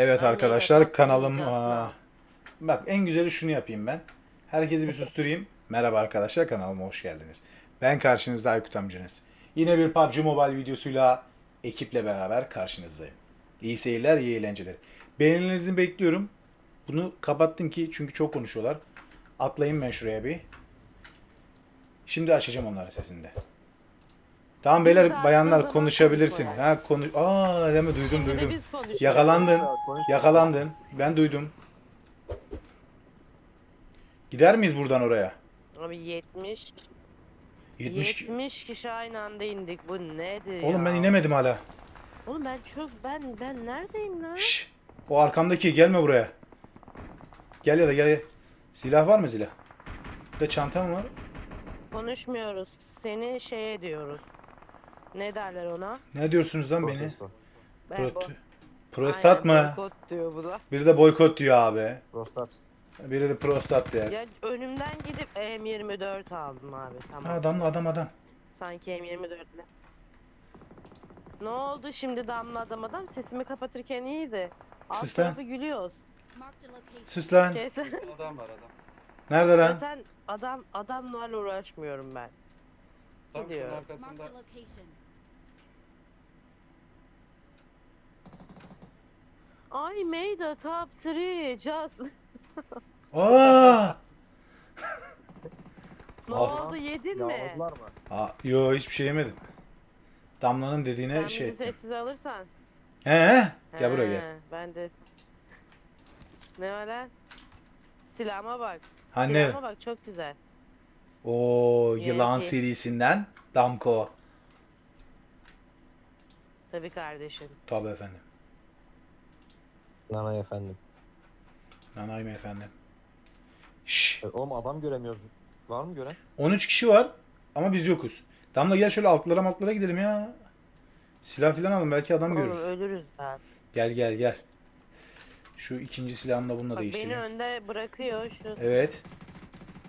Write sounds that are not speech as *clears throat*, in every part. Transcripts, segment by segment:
Evet arkadaşlar kanalım aa, bak en güzeli şunu yapayım ben. Herkesi bir susturayım. Merhaba arkadaşlar kanalıma hoş geldiniz. Ben karşınızda Aykut amcanız. Yine bir PUBG Mobile videosuyla ekiple beraber karşınızdayım. İyi seyirler, iyi eğlenceler. Beğenilerinizi bekliyorum. Bunu kapattım ki çünkü çok konuşuyorlar. Atlayayım ben şuraya bir. Şimdi açacağım onların sesini de. Tamam beyler, bayanlar konuşabilirsin. Ha konuş. Aa, deme duydum Şimdi de duydum. biz. Yakalandın. Yakalandın. Ben duydum. Gider miyiz buradan oraya? Abi 70 70 ki- 70 kişi aynı anda indik. Bu nedir Oğlum ben ya? inemedim hala. Oğlum ben çok ben ben neredeyim lan? Şş. O arkamdaki gelme buraya. Gel ya da gel. Silah var mı silah? Bir de çanta mı var? Konuşmuyoruz. Seni şey ediyoruz. Ne derler ona? Ne diyorsunuz lan beni? Protesto. Ben prostat Aynen, mı? boykot diyor bu da. Biri de boykot diyor abi. Prostat. Biri de prostat diyor. Ya önümden gidip M24 aldım abi. Tamam. Ha, adam adam adam. Sanki M24'le. Ne oldu şimdi damla adam adam? Sesimi kapatırken iyiydi. Alt Sus lan. tarafı gülüyoruz. Marked a location. Sus lan. Adam var adam. Nerede ya lan? sen adam adamlarla uğraşmıyorum ben. Tam şunun Gidiyor. Marked arkasında. a location. I made a top 3 just. *laughs* Aa! ne Ah. oldu yedin mi? Yağladılar mı? Aa, yo hiçbir şey yemedim. Damla'nın dediğine Sen şey bizi ettim. teksiz alırsan. He he. Gel buraya gel. He, Ben de. Ne var lan? Silahıma bak. Anne. Silahıma bak çok güzel. O yılan Yedi. serisinden Damko. Tabii kardeşim. Tabii efendim. Nanay efendim. Nanay mı efendim? Şşş. E, oğlum adam göremiyoruz. Var mı gören? 13 kişi var ama biz yokuz. Damla gel şöyle altlara altlara gidelim ya. Silah filan alın belki adam Oğlum görürüz. ölürüz ben. Gel gel gel. Şu ikinci silahını bununla Bak beni değiştireyim. önde bırakıyor şu. Evet.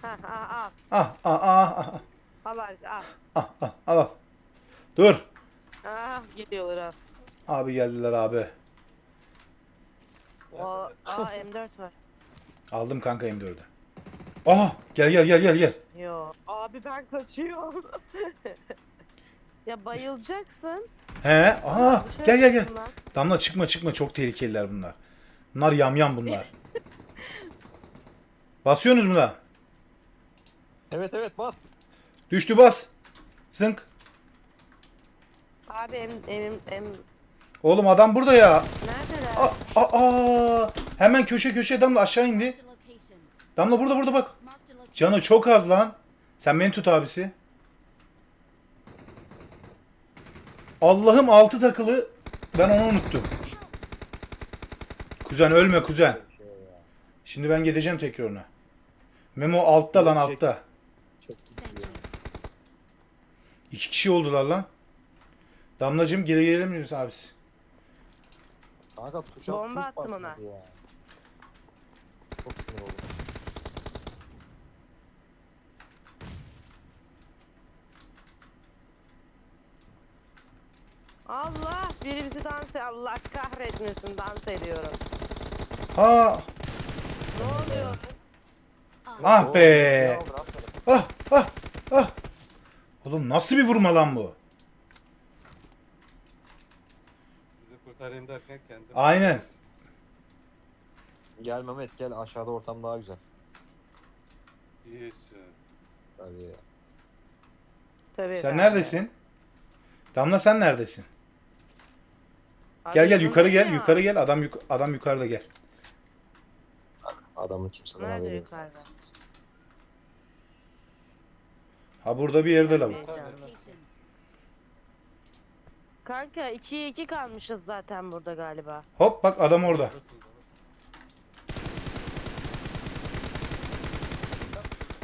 Ha ha al. Ah ah ah ah Al al al. ah ah al al. Dur. Ah gidiyorlar al. Abi geldiler abi. O, aa *laughs* M4 var. Aldım kanka M4'ü. Aha gel gel gel gel gel. Yo. Abi ben kaçıyorum. *laughs* ya bayılacaksın. He aha Dışarı gel gel gel. çıksın lan. Damla çıkma çıkma çok tehlikeliler bunlar. Bunlar yamyam bunlar. *laughs* Basıyorsunuz mu lan? Evet evet bas. Düştü bas. Zınk. Abi M, M, M, Oğlum adam burada ya. Aa, aa. Hemen köşe köşe damla aşağı indi. Damla burada burada bak. Canı çok az lan. Sen beni tut abisi. Allah'ım altı takılı. Ben onu unuttum. Kuzen ölme kuzen. Şimdi ben gideceğim tekrar ona. Memo altta lan altta. İki kişi oldular lan. Damlacığım geri gelelim miyiz abisi? Kanka tuşa Bomba tuş attım basmadı ona. Ya. Çok sinir oldum. Allah biri bizi dans Allah kahretmesin dans ediyorum. Ha, Ne oluyor? ah be. Ah, ah, ah. Oğlum nasıl bir vurma lan bu? Kurtarayım derken kendim. Aynen. Gel Mehmet gel aşağıda ortam daha güzel. İyisin. Tabii ya. Tabii Sen efendim. neredesin? Damla sen neredesin? Abi Gel gel yukarı gel ya? yukarı gel adam yuk adam yukarıda gel. Adamın kimseden Nerede haberi yok. yukarıda? Ha burada bir yerde lavuk. Kanka 2'ye 2 kalmışız zaten burada galiba. Hop bak adam orada.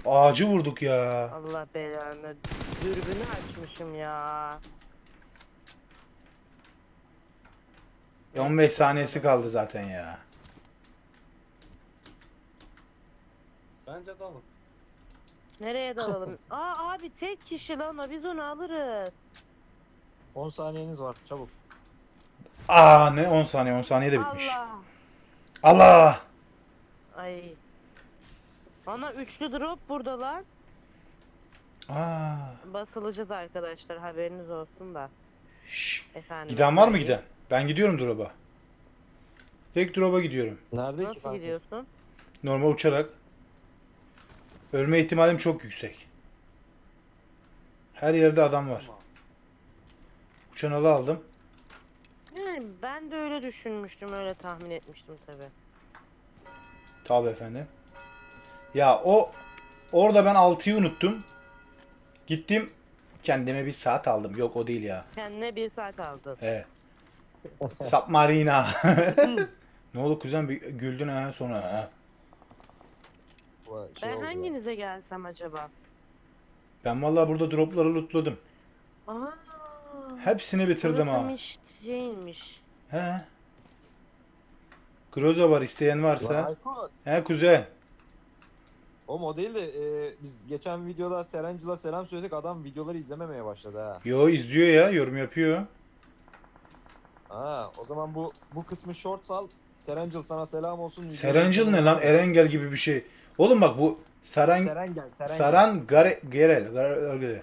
Ağacı vurduk ya. Allah belanı. Dürbünü açmışım ya. 15 saniyesi kaldı zaten ya. Bence dalın. Nereye dalalım? *laughs* Aa abi tek kişi lan o biz onu alırız. 10 saniyeniz var çabuk. Aa ne 10 saniye 10 saniye de bitmiş. Allah. Allah! Ay. Ana üçlü drop burada lan. Aa. Basılacağız arkadaşlar haberiniz olsun da. Şş. Efendim. Giden var mı giden? Ben gidiyorum drop'a. Direkt drop'a gidiyorum. Nerede ki Nasıl kanka? gidiyorsun? Normal uçarak. Ölme ihtimalim çok yüksek. Her yerde adam var. Tamam. Uçan alı aldım. Yani ben de öyle düşünmüştüm, öyle tahmin etmiştim tabi. Tabii efendim. Ya o orada ben 6'yı unuttum. Gittim kendime bir saat aldım. Yok o değil ya. Kendine bir saat aldın. He. *laughs* Submarina. *laughs* *laughs* ne oldu kuzen bir güldün ha sonra ha. Şey ben oldu hanginize gelsem acaba? Ben vallahi burada dropları lootladım. Aa, Hepsini bitirdim ha. şeymiş. He. Groza var isteyen varsa. Aykut, He kuzen. Oğlum o değil de e, biz geçen videoda Serencil'a selam söyledik adam videoları izlememeye başladı ha. Yo izliyor ya yorum yapıyor. Ha o zaman bu bu kısmı short sal. Serencil sana selam olsun. Serencil ne lan? Erengel gibi bir şey. Oğlum bak bu Saran Serengel, Serengel. Saran Gare, Gerel. Gare- Gare-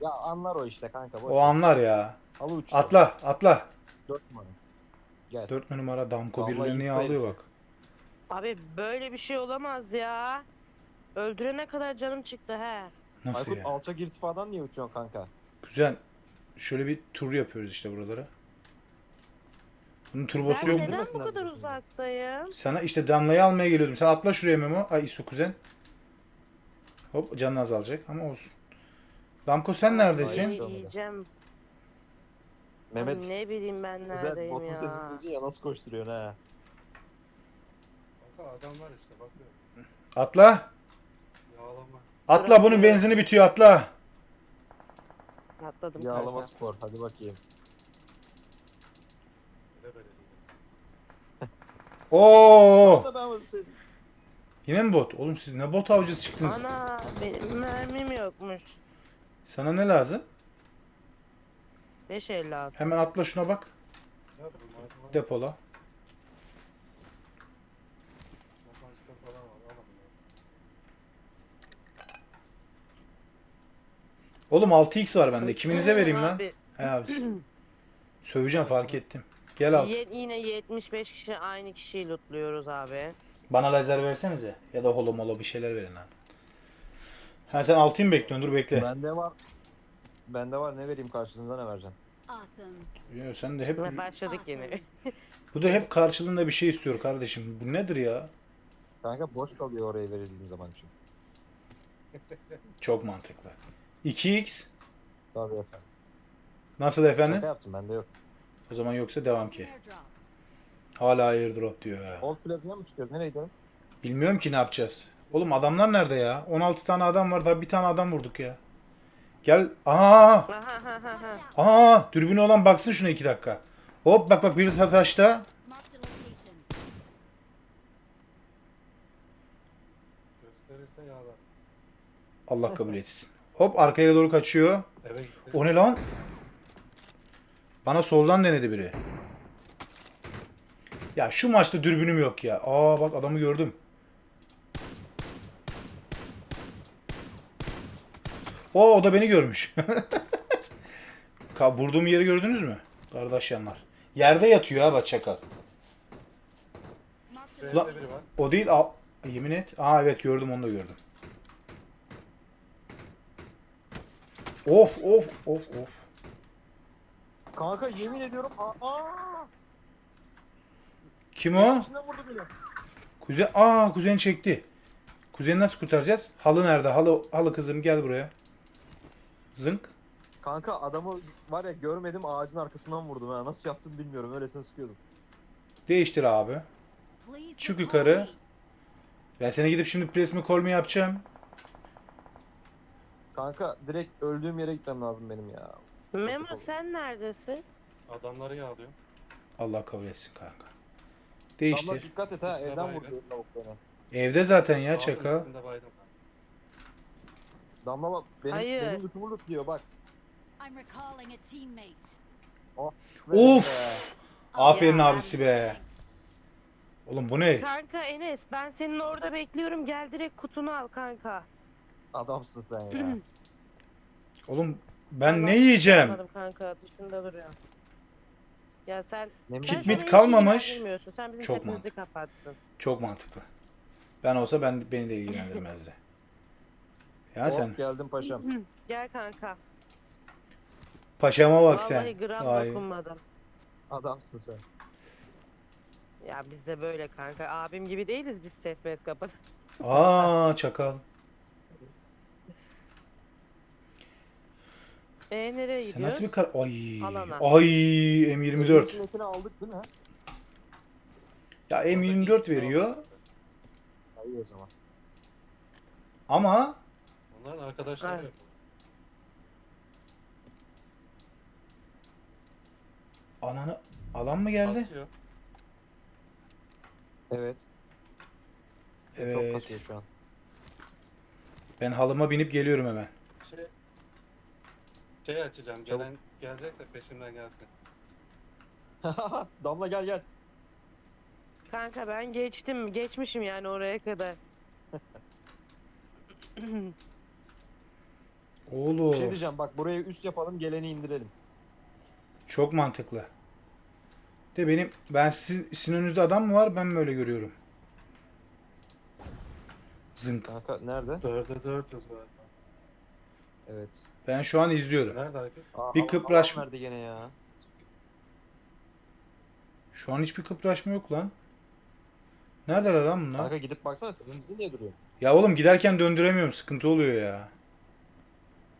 Ya anlar o işte kanka. boş O ver. anlar ya. Halı uç. Atla atla. Dört numara. Gel. 4 numara Damko Vallahi birilerini alıyor bak. Abi böyle bir şey olamaz ya. Öldürene kadar canım çıktı he. Nasıl Aykut ya? alçak irtifadan niye uçuyorsun kanka? Güzel. Şöyle bir tur yapıyoruz işte buralara. Bunun Ben turbosu yok mu? neden bu Bilmesinler kadar diyorsun uzaktayım? Sana işte damlayı almaya geliyordum. Sen atla şuraya Memo. Ay İso kuzen. Hop canın azalacak ama olsun. Damko sen neredesin? Ay, Ay, olmadı. yiyeceğim. Mehmet ne bileyim ben özel neredeyim botun ya. sesini duyunca ya nasıl koşturuyorsun ha? Kanka adam var işte bak. Atla. Yağlama. Atla bunun benzini bitiyor atla. Atladım Yağlama kanka. spor hadi bakayım. Öyle böyle değil. Oo! Ben şey- Yine mi bot? Oğlum siz ne bot avcısı çıktınız? Ana benim mermim yokmuş. Sana ne lazım? 556. Hemen atla şuna bak. Depola. Oğlum 6x var bende. Kiminize vereyim lan? Abi, He abi. *clears throat* Söveceğim fark ettim. Gel al. ye- yine 75 kişi aynı kişiyi lootluyoruz abi. Bana lazer versenize. Ya da holo molo bir şeyler verin abi. Ha sen 6'yı mı bekliyorsun? Dur bekle. Bende var. Bende var ne vereyim karşılığında ne vereceğim? Awesome. Ya sen de hep Ve başladık yine. bu da hep karşılığında bir şey istiyor kardeşim. Bu nedir ya? Kanka boş kalıyor oraya verildiğim zaman için. *laughs* Çok mantıklı. 2x Tabii efendim. nasıl efendim? Şaka yaptım bende yok. O zaman yoksa devam ki. Airdrop. Hala airdrop diyor ya. Old plazaya mı çıkıyoruz? Nereye gidelim? Bilmiyorum ki ne yapacağız. Oğlum adamlar nerede ya? 16 tane adam var daha bir tane adam vurduk ya. Gel. Out. Aha! Dürbünü olan baksın şuna 2 dakika. Hop bak bak biri ta- taşta. Allah kabul etsin. Hop arkaya doğru kaçıyor. O ne lan? Bana soldan denedi biri. Ya şu maçta dürbünüm yok ya. Aa bak adamı gördüm. O o da beni görmüş. *laughs* Vurduğum yeri gördünüz mü? Kardeş yanlar. Yerde yatıyor ha bak çakal. Ulan-. O değil. Aa, yemin et. Aa evet gördüm onu da gördüm. Of of of of. Kanka yemin ediyorum. Aa! Kim o? Kuzen, aa kuzen çekti. Kuzeni nasıl kurtaracağız? Halı nerede? Halı, halı kızım gel buraya. Zınk. Kanka adamı var ya görmedim ağacın arkasından vurdum ha. Nasıl yaptım bilmiyorum. Öylesine sıkıyordum. Değiştir abi. Çık yukarı. Ben seni gidip şimdi presimi kolmu yapacağım. Kanka direkt öldüğüm yere gitmem lazım benim ya. Memo sen neredesin? Adamları yağlıyor. Allah kabul etsin kanka. Damla Değiştir. dikkat et ha. Evden vurdu lavuk beni. Evde zaten ya Dağın çakal. üstünde baydım ben. Damla bak benim, Hayır. benim lütumu lootluyor bak. I'm recalling a teammate. Be. Of! Aferin abisi be. Oğlum bu ne? Kanka Enes ben senin orada bekliyorum. Gel direkt kutunu al kanka. Adamsın sen ya. *clears throat* Oğlum ben ne yiyeceğim? Anladım kanka dışında duruyor. Ya sen ne Kit sen mit şu an hiç kalmamış. Sen bizim Çok mantıklı. kapattın. Çok mantıklı. Ben olsa ben beni de *laughs* ilgilendirmezdi. Ya sen Hop geldim paşam. Gel kanka. paşama bak sen. Vallahi gram Vay. dokunmadım. Adamsın sen. Ya biz de böyle kanka. Abim gibi değiliz biz ses mes kapat. Aa çakal. E nereye Sen gidiyoruz? nasıl bir kar... Ay. Alana. Ay M24. İçindekini aldık değil mi? Ya M24 veriyor Hayır o zaman. ama Onların arkadaşları Evet. yok. ananı alan mı geldi? Basıyor. Evet. Çok Evet. kasıyor şu an. Ben halıma binip geliyorum hemen. Şey, şey açacağım. Gelen gelecek de peşimden gelsin. *laughs* Damla gel gel. Kanka ben geçtim. Geçmişim yani oraya kadar. *laughs* Oğlum Bir şey diyeceğim bak buraya üst yapalım geleni indirelim. çok mantıklı. De benim ben sizin, sizin önünüzde adam mı var ben mi öyle görüyorum? Zınk. Kanka nerede? Dörde dört yazıyor. Evet. Ben şu an izliyorum. Nerede? Aa, Bir kıpraş- verdi gene ya. Şu an hiçbir kıpraşma yok lan. Neredeler lan bunlar? Kanka gidip baksana tırmızı niye duruyor? Ya oğlum giderken döndüremiyorum. Sıkıntı oluyor ya.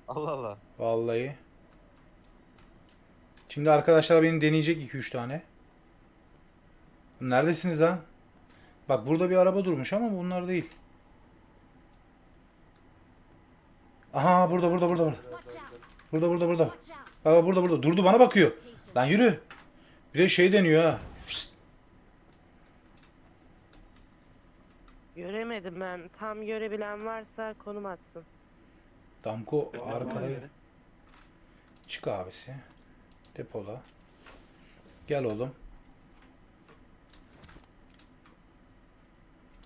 Allah Allah. Vallahi. Şimdi arkadaşlar beni deneyecek 2-3 tane. Neredesiniz lan? Bak burada bir araba durmuş ama bunlar değil. Aha burada burada burada burada. Burada burada burada. Bak burada burada. Durdu bana bakıyor. Lan yürü. Bir de şey deniyor ha. Göremedim ben. Tam görebilen varsa konum atsın. Damko Gönder arkada. Çık abisi. Depola. Gel oğlum.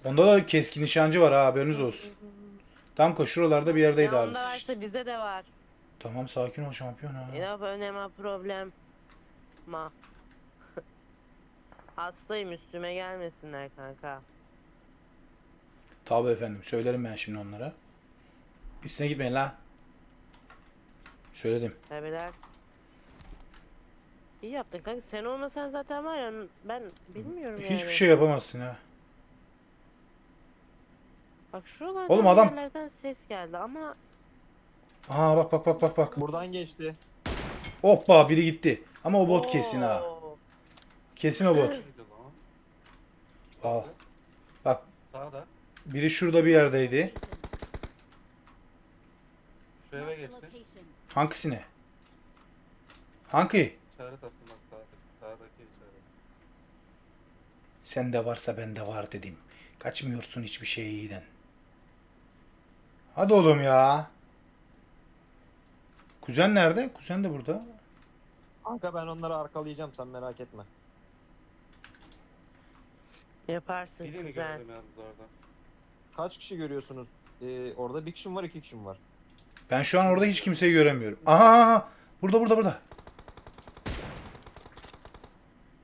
Onda da keskin nişancı var ha haberiniz olsun. Damko şuralarda bir yerdeydi abisi. onda varsa bizde de var. Tamam sakin ol şampiyon ha. Enough önema problem. Ma. *laughs* Hastayım üstüme gelmesinler kanka. Tabi efendim söylerim ben şimdi onlara. Üstüne gitmeyin lan. Söyledim. Tabiler. İyi yaptın kanka. Sen olmasan zaten var ya ben bilmiyorum yani. Hiçbir şey yapamazsın ha. Bak şuralardan Oğlum adam- yerlerden ses geldi ama Aa bak bak bak bak bak. Buradan geçti. Hoppa biri gitti. Ama o bot kesin ha. Oo. Kesin o bot. Neydi lan? Al. Bak Sağda. biri şurada bir yerdeydi. Şu eve geçti. Hangisine? Hangi? İşaret attım bak sağdaki. Sağdaki işaret. Sende varsa bende var dedim. Kaçmıyorsun hiçbir şeyden. Hadi oğlum ya. Kuzen nerede? Kuzen de burada. Kanka ben onları arkalayacağım sen merak etme. Yaparsın Birini güzel. gördüm yalnız orada. Kaç kişi görüyorsunuz? Ee, orada bir kişim var iki kişim var. Ben şu an orada hiç kimseyi göremiyorum. Aha! Burada burada burada.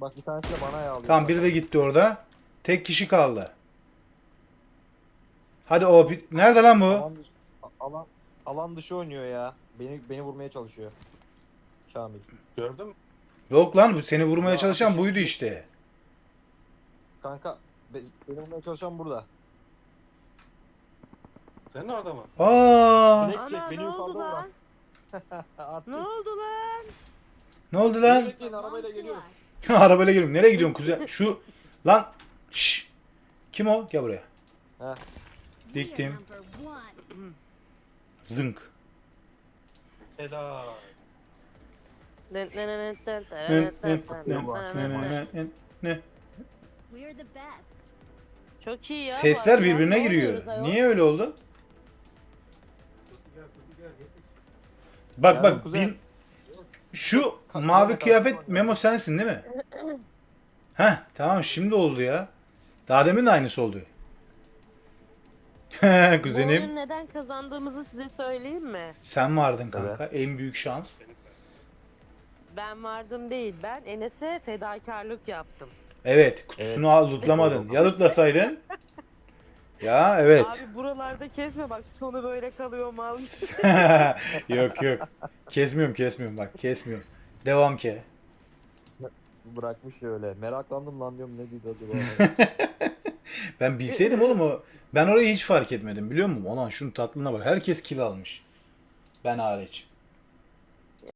Bak bir tanesi de bana yağlıyor. Tamam biri de gitti orada. Tek kişi kaldı. Hadi o nerede lan bu? Alan dışı, alan, alan dışı oynuyor ya. Beni beni vurmaya çalışıyor. Kamil. Gördün mü? Yok lan bu seni vurmaya Ya, çalışan buydu işte. Kanka be- beni vurmaya çalışan burada. Senin orada mı? Aa! Ana beni ne oldu yukarıda lan? Artık. Ne oldu lan? Ne oldu lan? Bekleyin arabayla geliyorum. Arabayla geliyorum. Nereye gidiyorsun kuzen? Şu lan. Şş. Kim o? Gel buraya. Heh. Diktim. Zınk. Helal. Ne ne ne ne dın dın. ne ne ne. We're the best. Çok iyi ya. bu Sesler akşam birbirine ne giriyor. oynuyoruz ayol? Niye öyle oldu? Bak Ya bak kuzen. bir şu Ka- mavi kıyafet kaldı. Memo sensin değil mi? Heh tamam şimdi oldu ya. Daha demin de aynısı oldu. *laughs* Bu Kuzenim neden kazandığımızı size söyleyeyim mi? sen vardın kanka. En büyük şans. Ben vardım değil. Ben Enes'e fedakarlık yaptım. Evet kutusunu al lootlamadın. Ya lootlasaydın? Ya evet. Abi buralarda kesme bak sonu böyle kalıyor mal. *laughs* yok yok. Kesmiyorum kesmiyorum bak kesmiyorum. Devam ki. Bırakmış öyle. Meraklandım lan diyorum ne dedi acaba. *laughs* Ben bilseydim oğlum o. Ben orayı hiç fark etmedim biliyor musun? Ulan şunun tatlına bak. Herkes kill almış. Ben hariç.